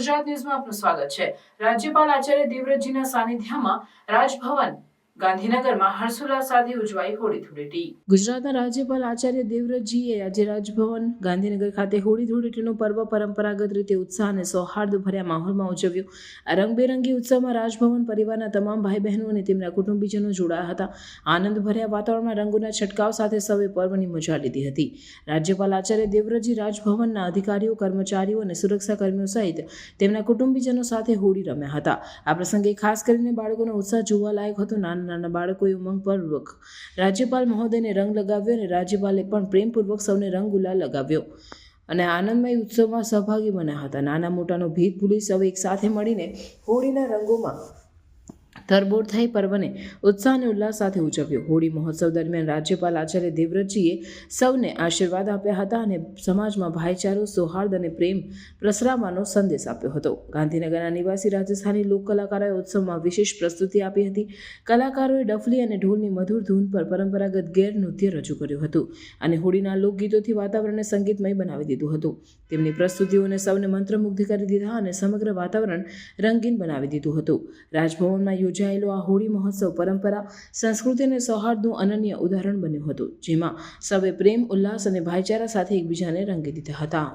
ગુજરાત ન્યૂઝમાં આપનું સ્વાગત છે. રાજ્યપાલ આચાર્ય દેવવ્રતજીના સાનિધ્યમાં રાજભવન ગાંધીનગરમાં હર્ષોલ્લાસ સાથે ઉજવાઈ હોળી ધૂળેટી ગુજરાતના રાજ્યપાલ આચાર્ય દેવવ્રતજીએ આજે રાજભવન ગાંધીનગર ખાતે હોળી ધૂળેટીનું પર્વ પરંપરાગત રીતે ઉત્સાહ અને સૌહાર્દ ભર્યા માહોલમાં ઉજવ્યું. આ રંગબેરંગી ઉત્સવમાં રાજભવન પરિવારના તમામ ભાઈ બહેનો અને તેમના કુટુંબીજનો જોડાયા હતા. આનંદભર્યા વાતાવરણમાં રંગોના છંટકાવ સાથે સૌએ પર્વની મજા લીધી હતી. રાજ્યપાલ આચાર્ય દેવવ્રતજી રાજભવનના અધિકારીઓ, કર્મચારીઓ અને સુરક્ષા કર્મીઓ સહિત તેમના કુટુંબીજનો સાથે હોળી રમ્યા હતા. આ પ્રસંગે ખાસ કરીને બાળકોનો ઉત્સાહ જોવા લાયક હતો. નાના નાના બાળકોએ ઉમંગપૂર્વક રાજ્યપાલ મહોદયને રંગ લગાવ્યો અને રાજ્યપાલે પણ પ્રેમપૂર્વક સૌને રંગ ગુલાલ લગાવ્યો. અને આનંદમય ઉત્સવમાં સહભાગી બન્યા હતા. નાના મોટાનો ભેદ ભૂલી સૌ એક સાથે મળીને હોળીના રંગોમાં તરબોળ થઈ પર્વને ઉત્સાહ અને ઉલ્લાસ સાથે ઉજવ્યો. હોળી મહોત્સવ દરમિયાન રાજ્યપાલ આચાર્ય દેવવ્રતજીએ સૌને આશીર્વાદ આપ્યા હતા અને સમાજમાં ભાઈચારો, સૌહાર્દ અને પ્રેમ પ્રસરાવવાનો સંદેશ આપ્યો હતો. ગાંધીનગરના નિવાસી રાજસ્થાની લોક કલાકારોએ ઉત્સવમાં વિશેષ પ્રસ્તુતિ આપી હતી. કલાકારોએ ડફલી અને ઢોલની મધુર ધૂન પર પરંપરાગત ગેર નૃત્ય રજૂ કર્યું હતું અને હોળીના લોકગીતોથી વાતાવરણને સંગીતમય બનાવી દીધું હતું. તેમની પ્રસ્તુતિઓને સૌને મંત્રમુગ્ધ કરી દીધા અને સમગ્ર વાતાવરણ રંગીન બનાવી દીધું હતું. રાજભવનમાં યોજાયેલો આ હોળી મહોત્સવ પરંપરા સંસ્કૃતિ અને સૌહાર્દનું અનન્ય ઉદાહરણ બન્યું હતું, જેમાં સૌએ પ્રેમ, ઉલ્લાસ અને ભાઈચારા સાથે એકબીજાને રંગી દીધા હતા.